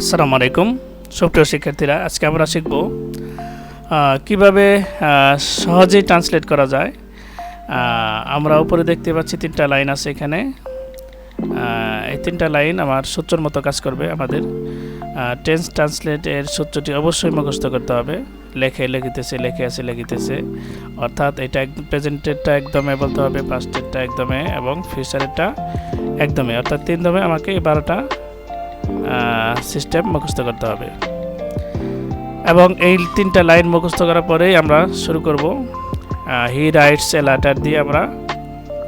আসসালামু আলাইকুম, সুপ্রিয় শিক্ষার্থীরা, আজকে আমরা শিখব কীভাবে সহজেই ট্রান্সলেট করা যায়। আমরা উপরে দেখতে পাচ্ছি তিনটা লাইন আছে এখানে। এই তিনটা লাইন আমার সূত্রের মতো কাজ করবে আমাদের। টেন্স ট্রান্সলেট এর সূত্রটি অবশ্যই মুখস্থ করতে হবে। লেখে, লিখিতেছে, লেখে আছে, লিখিতেছে। অর্থাৎ এটা প্রেজেন্টেরটা একদমে বলতে হবে পাস্টেরটা একদমে এবং ফিউচারেরটা একদমে। অর্থাৎ তিন দমে আমাকে এই বারোটা সিস্টেম মুখস্থ করতে হবে। এবং এই তিনটা লাইন মুখস্থ করার পরেই আমরা শুরু করব। হি রাইটস এ লেটার দিয়ে আমরা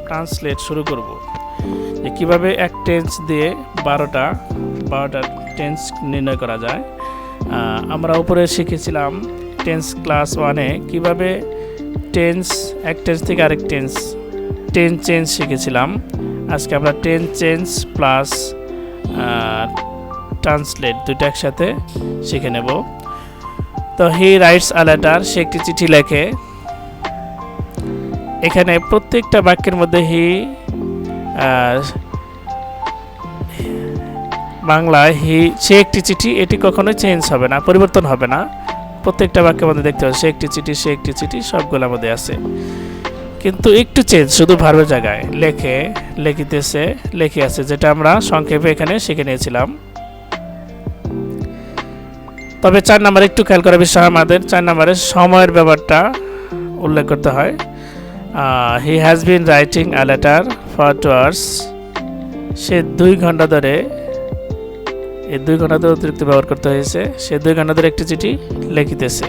ট্রান্সলেট শুরু করব। যে কীভাবে এক টেন্স দিয়ে বারোটা বারোটা টেন্স নির্ণয় করা যায়। আমরা উপরে শিখেছিলাম টেন্স ক্লাস ওয়ানে কীভাবে টেন্স এক টেন্স থেকে আরেক টেন্স টেন চেঞ্জ শিখেছিলাম। আজকে আমরা টেন চেঞ্জ প্লাস ট্রান্সলেট দুটো একসাথে শিখে নেব। তো হি রাইটস আ লেটার সে একটি চিঠি লেখে। এখানে প্রত্যেকটা বাক্যের মধ্যে হি বাংলায় হি সে একটি চিঠি, এটি কখনোই চেঞ্জ হবে না, পরিবর্তন হবে না। প্রত্যেকটা বাক্যের মধ্যে দেখতে হবে সে একটি চিঠি, সে একটি চিঠি, সবগুলোর মধ্যে আছে। কিন্তু একটু চেঞ্জ শুধু ভার্বের জায়গায়। লেখে, লেখিতেছে, লেখে আছে, যেটা আমরা সংক্ষেপে এখানে শিখে নিয়েছিলাম। তবে চার নাম্বার, একটু খেয়াল করা বিষয় আমাদের, চার নাম্বারে সময়ের ব্যাপারটা উল্লেখ করতে হয়। He has been writing a letter for two hours সে দুই ঘণ্টা ধরে এই দুই ঘণ্টা অতিরিক্ত ব্যবহার করতে হয়েছে। সে দুই ঘণ্টা ধরে একটি চিঠি লিখিতেছে।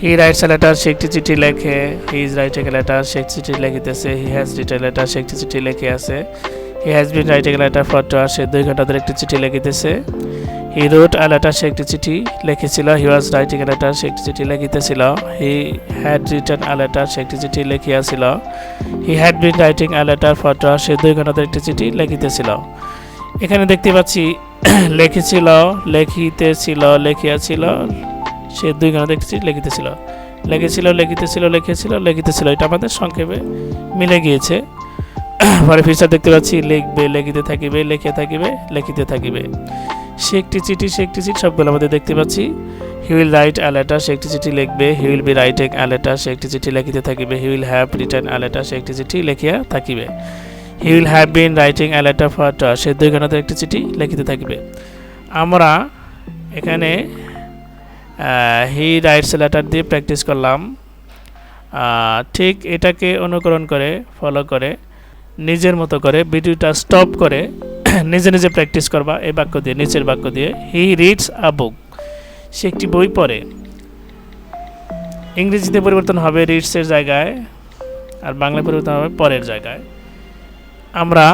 হি রাইটস এ লেটার, সে একটি চিঠি লেখে। He is writing a letter, সে একটি চিঠি লিখিতেছে। হি হ্যাজ রিটেন লেটার, সে একটি চিঠি লিখে আছে। He has been writing a letter for two সে দুই ঘণ্টা ধরে একটি চিঠি লিখিতেছে। হি রোট আ লেটার, সে একটি চিঠি লিখেছিল। হি ওয়াজ রাইটিং এ লেটার, সে একটি চিঠি লিখিতেছিল। He had written a letter, সে একটি চিঠি লিখিয়াছিল। He had been writing a letter for two সে দুই ঘণ্টা ধরে একটি চিঠি লিখিতেছিল। এখানে দেখতে পাচ্ছি লিখেছিল, লিখিতেছিল, লিখিয়াছিল। সে দুই একটি চিঠি লিখিতেছিল। লিখেছিল লিখিতেছিল লিখেছিল লিখিতেছিল। এটা আমাদের সংক্ষেপে মিলে গিয়েছে। পরে ফিচার দেখতে পাচ্ছি, লিখবে, লেখিতে থাকিবে লেখে থাকিবে, লেখিতে থাকিবে। সে একটি চিঠি, সে একটি চিঠি সবগুলো আমাদের দেখতে পাচ্ছি। He will write a letter সে একটি চিঠি লিখবে। He will be writing a letter সে একটি চিঠি লিখিতে থাকিবে। He will have written a letter সে একটি চিঠি লেখিয়া থাকিবে। He will have been writing a letter for সে দুই ঘন্টাতে একটি চিঠি লিখিতে থাকবে। আমরা এখানে হি রাইটস লেটার দিয়ে প্র্যাকটিস করলাম। ঠিক এটাকে অনুকরণ করে ফলো করে, নিজের মতো করে, ভিডিওটা স্টপ করে, নিজে নিজে প্র্যাকটিস করবা, এই বাক্য দিয়ে, নিচের বাক্য দিয়ে। হি রিডস আ বুক সে একটি বই পড়ে। ইংরেজিতে পরিবর্তন হবে রিডসের জায়গায়, আর বাংলা পরিবর্তন হবে পরের জায়গায়। আমরা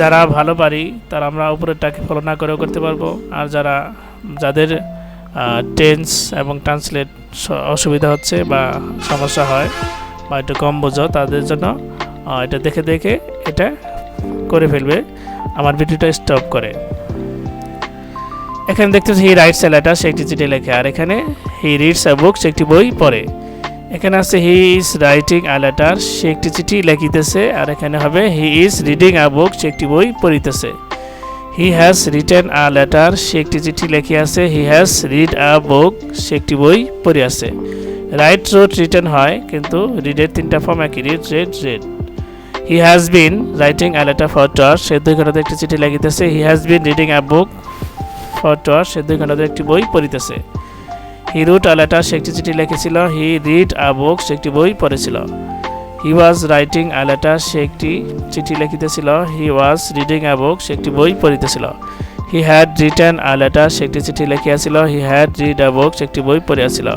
যারা ভালো পারি, তারা আমরা উপরেরটাকে ফলো না করেও করতে পারব। আর যারা, যাদের টেন্স এবং ট্রান্সলেট অসুবিধা হচ্ছে বা সমস্যা হয় বা একটু কম বোঝো, তাদের জন্য এটা দেখে দেখে এটা করে ফেলবে। আমার ভিডিওটা স্টপ করে। এখানে দেখতে হি রাইটস এ লেটার সে একটি চিঠি লেখে। আর এখানে হি রিডস এ বুক সে একটি বই পড়ে। এখানে আছে he is writing a letter সে একটি চিঠি লিখিতেছে, আর এখানে হবে he is reading a book সে একটি বই পড়িতেছে। He has written a letter সে একটি চিঠি লিখিয়াছে he has read a book সে একটি বই পড়িয়াছে। রাইট রোড রিটেন হয়, কিন্তু রিডের তিনটা ফর্ম একই read read read he has been writing a letter for টর সে দুই ঘন্টাতে একটি চিঠি লিখিতেছে he has been reading a book for টর সে দুই ঘন্টাতে একটি বই পড়িতেছে। হি রুট আ লেটার সে একটি চিঠি লিখেছিল হি রিড আ বুক সে একটি বই পড়েছিল। হি ওয়াজ রাইটিং আ লেটার সে একটি চিঠি লিখিতেছিল হি ওয়াজ রিডিং আ বুক সে একটি বই পড়িতেছিল। He had written a letter সে একটি চিঠি লিখিয়াছিল he had read a book সে একটি বই পড়িয়াছিল।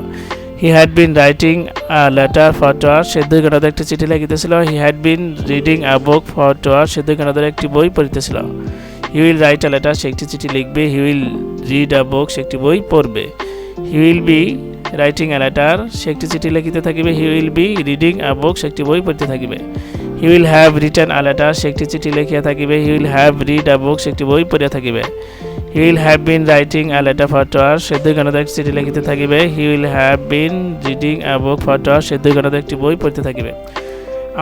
He had been writing a letter for two সে দুই ঘণ্টা একটি চিঠি লিখিতেছিল। He had been reading a book for two সে দুই ঘণ্টা ধরে একটি বই পড়িতেছিল। He will write a letter সে একটি চিঠি লিখবে he will read a book সে একটি বই পড়বে। He will be writing a letter সে একটি চিঠি লিখিতে থাকিবে। He will be reading a book সে একটি বই পড়তে থাকিবে। He will have written a letter সে একটি চিঠি লিখিয়া থাকিবে। He will have read a book সে একটি বই পড়িয়া থাকিবে। He will have been writing a letter for two সে দুই ঘণ্টা একটি চিঠি লিখিতে থাকিবে। He will have been reading a book for two সে দুই ঘণ্টা একটি বই পড়তে থাকিবে।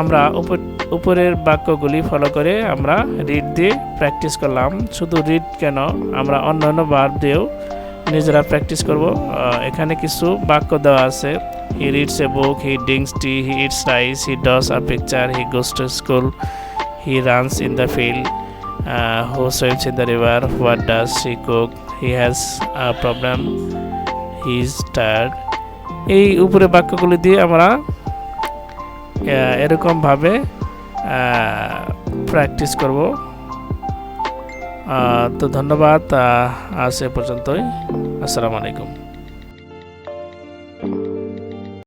আমরা উপর, উপরের বাক্যগুলি ফলো করে আমরা রিড দিয়ে প্র্যাকটিস করলাম। শুধু রিড কেন? আমরা অন্যান্য বার দিয়েও নিজেরা প্র্যাকটিস করব। এখানে কিছু বাক্য দেওয়া আছে। He reads a book he drinks tea he eats rice he draws a picture he goes to school he runs in the field he swims in the river what does he cook he has a problem he is tired এই উপরে বাক্যগুলি দিয়ে আমরা এরকমভাবে practice করব। তো ধন্যবাদ আজ এ পর্যন্তই। আসসালামু আলাইকুম।